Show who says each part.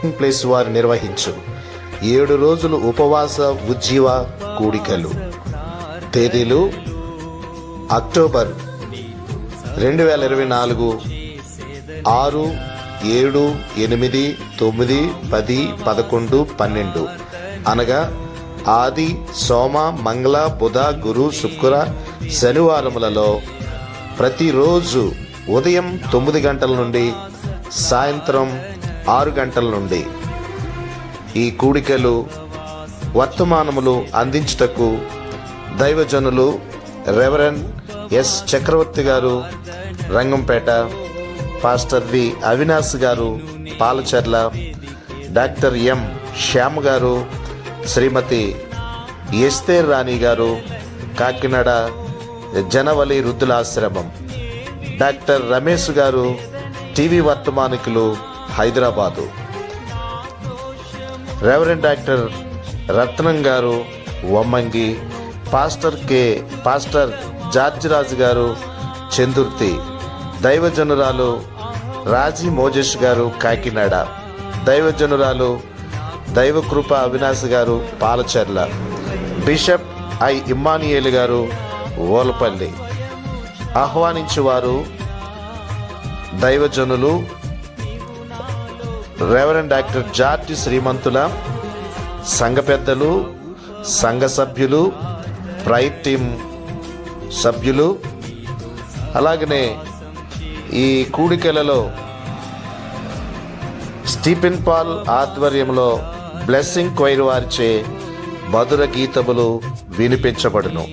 Speaker 1: Meeting place వారు నిర్వహించు. ఏడు రోజులు ఉపవాస ఉజ్జీవ కూడికలు. తేదీలు అక్టోబర్ రెండు వేల ఇరవై నాలుగు ఆరు ఏడు ఎనిమిది తొమ్మిది పది పదకొండు పన్నెండు. అనగా ఆది సోమ మంగళ బుధ గురు శుక్ర శనివారములలో ప్రతిరోజు ఉదయం తొమ్మిది గంటల నుండి సాయంత్రం ఆరు గంటల నుండి ఈ కూడికలు వర్తమానములు అందించుటకు దైవజనులు రెవరెండ్ ఎస్. చక్రవర్తి గారు రంగంపేట పాస్టర్ వి. అవినాష్ గారు పాలచర్ల డాక్టర్ ఎం. శ్యామ్ గారు శ్రీమతి ఎస్తేర్ రాణి గారు కాకినాడ జనవలి వృద్ధులాశ్రమం డాక్టర్ రమేష్ గారు టీవీ వర్తమానికులు హైదరాబాదు. రెవరెండ్ డాక్టర్ రత్నం గారు Vammangi pastor K pastor George Raju గారు చందుర్తి దైవజనురాలు రాజీ మోజేష్ గారు కాకినాడ. దైవజనురాలు దైవకృప అవినాష్ గారు పాలచర్ల. బిషప్ ఐ ఇమ్మానియేలు గారు ఓలపల్లి. ఆహ్వానించేవారు దైవజనులు రెవరెండ్ డాక్టర్ జార్జి శ్రీమంతుల సంఘ పెద్దలు సంఘ సభ్యులు ప్రైట్ టీం సభ్యులు అలాగనే ఈ కూడికలలో స్టీఫెన్ పాల్ ఆధ్వర్యంలో బ్లెస్సింగ్ క్వైర్ వారిచే మధుర గీతములు వినిపించబడును.